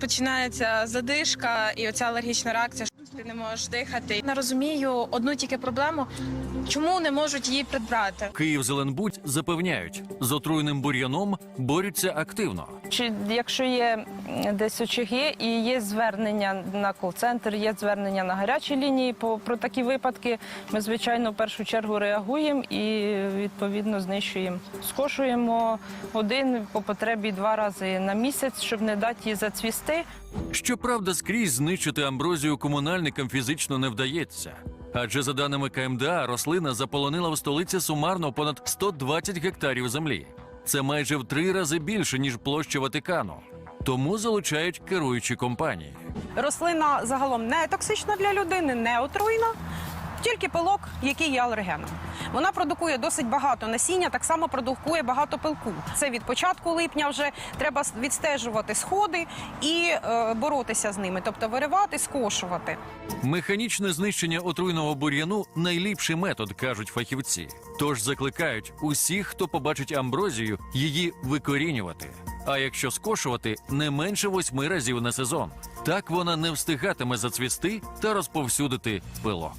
починається задишка і оця алергічна реакція, ти не можеш дихати. Не розумію одну тільки проблему, чому не можуть її придбати. Київ Зеленбудь запевняють, з отруйним бур'яном борються активно. Чи якщо є десь очаги і є звернення на кол-центр, є звернення на гарячі лінії по про такі випадки, ми звичайно в першу чергу реагуємо і відповідно знищуємо. Скошуємо один по потребі два рази на місяць, щоб не дати їй зацвісти. Щоправда, скрізь знищити амброзію комунальникам фізично не вдається. Адже за даними КМДА, рослина заполонила в столиці сумарно понад 120 гектарів землі. Це майже в три рази більше ніж площа Ватикану. Тому залучають керуючі компанії. Рослина загалом не токсична для людини, не отруйна. Тільки пилок, який є алергеном. Вона продукує досить багато насіння, так само продукує багато пилку. Це від початку липня вже треба відстежувати сходи і е, боротися з ними, тобто виривати, скошувати. Механічне знищення отруйного бур'яну найліпший метод, кажуть фахівці. Тож закликають усіх, хто побачить амброзію, її викорінювати. А якщо скошувати, не менше восьми разів на сезон. Так вона не встигатиме зацвісти та розповсюдити пилок.